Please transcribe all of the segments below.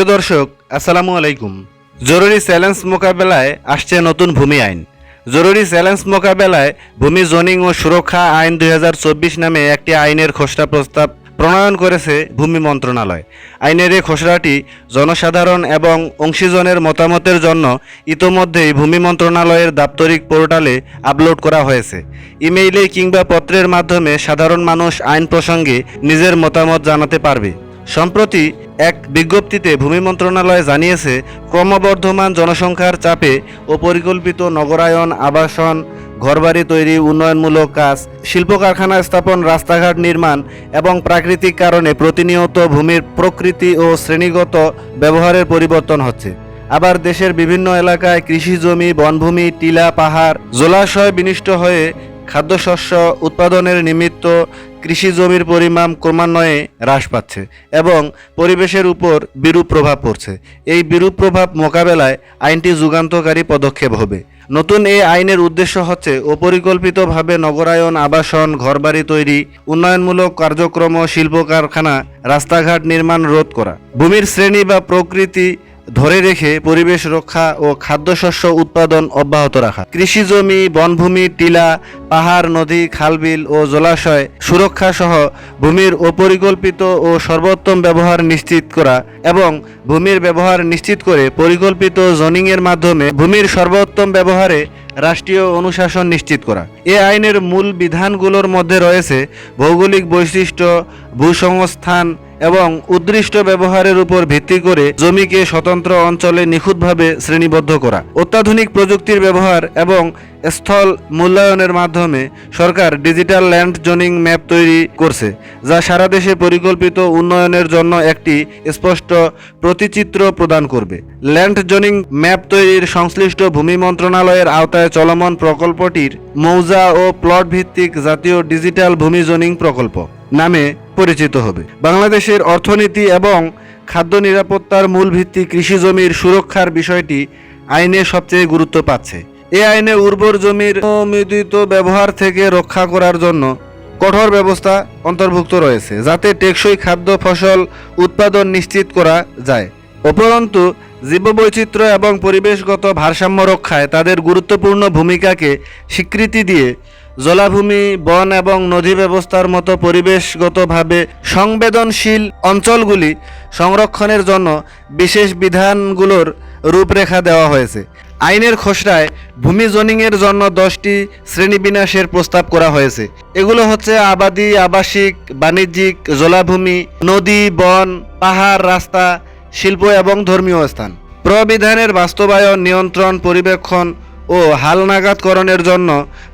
প্রিয় দর্শক, আসসালামু আলাইকুম। জরুরি চ্যালেঞ্জ মোকাবেলায় আসছে নতুন ভূমি আইন। জরুরি চ্যালেঞ্জ মোকাবেলায় ভূমি জোনিং ও সুরক্ষা আইন দুই হাজার চব্বিশ নামে একটি আইনের খসড়া প্রস্তাব প্রণয়ন করেছে ভূমি মন্ত্রণালয়। আইনের এই খসড়াটি জনসাধারণ এবং অংশীজনের মতামতের জন্য ইতোমধ্যেই ভূমি মন্ত্রণালয়ের দাপ্তরিক পোর্টালে আপলোড করা হয়েছে। ইমেইলে কিংবা পত্রের মাধ্যমে সাধারণ মানুষ আইন প্রসঙ্গে নিজের মতামত জানাতে পারবে। সম্প্রতি এক বিজ্ঞপ্তিতে ভূমি মন্ত্রণালয় জানিয়েছে, ক্রমবর্ধমান জনসংখ্যার চাপে ও পরিকল্পিত নগরায়ন, আবাসন, ঘরবাড়ি তৈরি, উন্নয়নমূলক কাজ শিল্প কারখানা স্থাপন, রাস্তাঘাট নির্মাণ এবং প্রাকৃতিক কারণে প্রতিনিয়ত ভূমির প্রকৃতি ও শ্রেণীগত ব্যবহারের পরিবর্তন হচ্ছে। আবার দেশের বিভিন্ন এলাকায় কৃষি জমি বনভূমি, টিলা, পাহাড় জলাশয় বিনিষ্ট হয়ে খাদ্যশস্য উৎপাদনের নিমিত্ত কৃষি জমির পরিমাণ ক্রমান্বয়ে হ্রাস পাচ্ছে এবং পরিবেশের উপর বিরূপ প্রভাব পড়ছে। এই বিরূপ প্রভাব মোকাবেলায় আইনটি যুগান্তকারী পদক্ষেপ হবে। নতুন এই আইনের উদ্দেশ্য হচ্ছে অপরিকল্পিতভাবে নগরায়ন, আবাসন, ঘরবাড়ি তৈরি, উন্নয়নমূলক কার্যক্রম শিল্প কারখানা রাস্তাঘাট নির্মাণ রোধ করা। ভূমির শ্রেণি বা প্রকৃতি ধরে রেখে পরিবেশ রক্ষা ও খাদ্যশস্য উৎপাদন অব্যাহত রাখা। কৃষি জমি বনভূমি, টিলা, পাহাড়, নদী, খালবিল ও জলাশয় সুরক্ষা সহ ভূমির অপরিকল্পিত ও সর্বোত্তম ব্যবহার নিশ্চিত করা এবং ভূমির ব্যবহার নিশ্চিত করে পরিকল্পিত জোনিংয়ের মাধ্যমে ভূমির সর্বোত্তম ব্যবহারে রাষ্ট্রীয় অনুশাসন নিশ্চিত করা। এ আইনের মূল বিধানগুলোর মধ্যে রয়েছে ভৌগোলিক বৈশিষ্ট্য, ভূসংস্থান এবং উদ্দৃষ্ট ব্যবহারের উপর ভিত্তি করে জমিকে স্বতন্ত্র অঞ্চলে নিখুঁতভাবে শ্রেণীবদ্ধ করা। অত্যাধুনিক প্রযুক্তির ব্যবহার এবং স্থল মূল্যায়নের মাধ্যমে সরকার ডিজিটাল ল্যান্ড জোনিং ম্যাপ তৈরি করছে, যা সারা দেশে পরিকল্পিত উন্নয়নের জন্য একটি স্পষ্ট প্রতিচিত্র প্রদান করবে। ল্যান্ড জোনিং ম্যাপ তৈরির সংশ্লিষ্ট ভূমি মন্ত্রণালয়ের আওতায় চলমান প্রকল্পটির মৌজা ও প্লট ভিত্তিক জাতীয় ডিজিটাল ভূমি জোনিং প্রকল্প নামে পরিচিত হবে। বাংলাদেশের অর্থনীতি এবং খাদ্য নিরাপত্তার মূল ভিত্তি কৃষি জমির সুরক্ষার বিষয়টি আইনে সবচেয়ে গুরুত্ব পাচ্ছে। এ আইনে উর্বর জমির অনিয়মিত ব্যবহার থেকে রক্ষা করার জন্য কঠোর ব্যবস্থা অন্তর্ভুক্ত রয়েছে, যাতে টেকসই খাদ্য ফসল উৎপাদন নিশ্চিত করা যায়। উপরন্তু, জীববৈচিত্র্য এবং পরিবেশগত ভারসাম্য রক্ষায় তাদের গুরুত্বপূর্ণ ভূমিকাকে স্বীকৃতি দিয়ে জলাভূমি, বন এবং নদী ব্যবস্থার মতো পরিবেশগতভাবে সংবেদনশীল অঞ্চলগুলি সংরক্ষণের জন্য বিশেষ বিধানগুলোর রূপরেখা দেওয়া হয়েছে। আইনের খসড়ায় ভূমি জোনিংয়ের জন্য দশটি শ্রেণীবিন্যাসের প্রস্তাব করা হয়েছে। এগুলো হচ্ছে আবাদি, আবাসিক, বাণিজ্যিক, জলাভূমি, নদী, বন, পাহাড়, রাস্তা, শিল্প এবং ধর্মীয় স্থান। প্রবিধানের বাস্তবায়ন, নিয়ন্ত্রণ, পরিবেক্ষণ ও হালনাগাদকরণের জন্য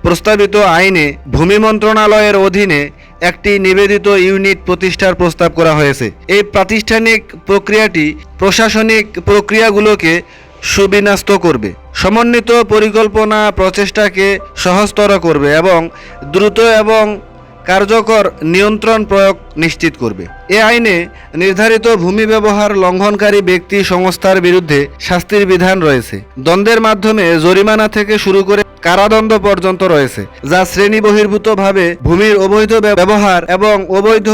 প্রস্তাবিত আইনে ভূমি মন্ত্রণালয়ের অধীনে একটি নিবেদিত ইউনিট প্রতিষ্ঠার প্রস্তাব করা হয়েছে। এই প্রাতিষ্ঠানিক প্রক্রিয়াটি প্রশাসনিক প্রক্রিয়াগুলোকে সুবিন্যস্ত করবে, সমন্বিত পরিকল্পনা প্রচেষ্টাকে সহজতর করবে এবং দ্রুত এবং কার্যকর নিয়ন্ত্রণ প্রয়োগ নিশ্চিত করবে। এ আইনে নির্ধারিত ভূমি ব্যবহার লঙ্ঘনকারী ব্যক্তি সংস্থার বিরুদ্ধে শাস্তির বিধান রয়েছে। দ্বন্দ্বের মাধ্যমে জরিমানা থেকে শুরু করে কারাদণ্ড পর্যন্ত রয়েছে, যা শ্রেণি বহির্ভূতভাবে ভূমির অবৈধ ব্যবহার এবং অবৈধ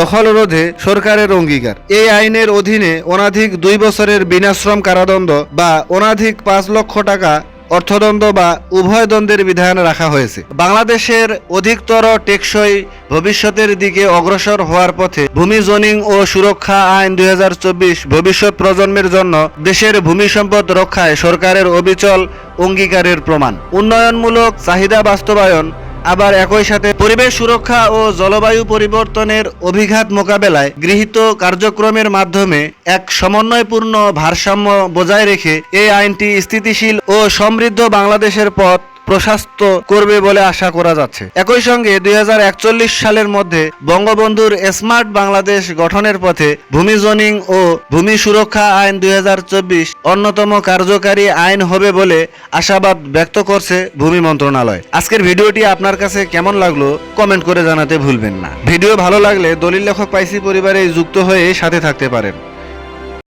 দখল রোধে সরকারের অঙ্গীকার। এই আইনের অধীনে অনাধিক দুই বছরের বিনাশ্রম কারাদণ্ড বা অনাধিক পাঁচ লক্ষ টাকা অর্থদণ্ড বা উভয় দ্বন্দ্বের বিধান রাখা হয়েছে। বাংলাদেশের অধিকতর টেকসই ভবিষ্যতের দিকে অগ্রসর হওয়ার পথে ভূমি জোনিং ও সুরক্ষা আইন দুই হাজার চব্বিশ ভবিষ্যৎ প্রজন্মের জন্য দেশের ভূমি সম্পদ রক্ষায় সরকারের অবিচল অঙ্গীকারের প্রমাণ। উন্নয়নমূলক চাহিদা বাস্তবায়ন আবার একই সাথে পরিবেশ সুরক্ষা ও জলবায়ু পরিবর্তনের অভিঘাত মোকাবেলায় গৃহীত কার্যক্রমের মাধ্যমে এক সমন্বয়পূর্ণ ভারসাম্য বজায় রেখে এই আইনটি স্থিতিশীল ও সমৃদ্ধ বাংলাদেশের পথ প্রশস্ত করবে বলে আশা করা যাচ্ছে। একই সঙ্গে দুই হাজার একচল্লিশ সালের মধ্যে বঙ্গবন্ধুর স্মার্ট বাংলাদেশ গঠনের পথে ভূমি জোনিং ও ভূমি সুরক্ষা আইন দুই হাজার চব্বিশ অন্যতম কার্যকারী আইন হবে বলে আশাবাদ ব্যক্ত করছে ভূমি মন্ত্রণালয়। আজকের ভিডিওটি আপনার কাছে কেমন লাগল কমেন্ট করে জানাতে ভুলবেন না। ভিডিও ভালো লাগলে দলিল লেখক পাইসি পরিবারে যুক্ত হয়ে সাথে থাকতে পারেন।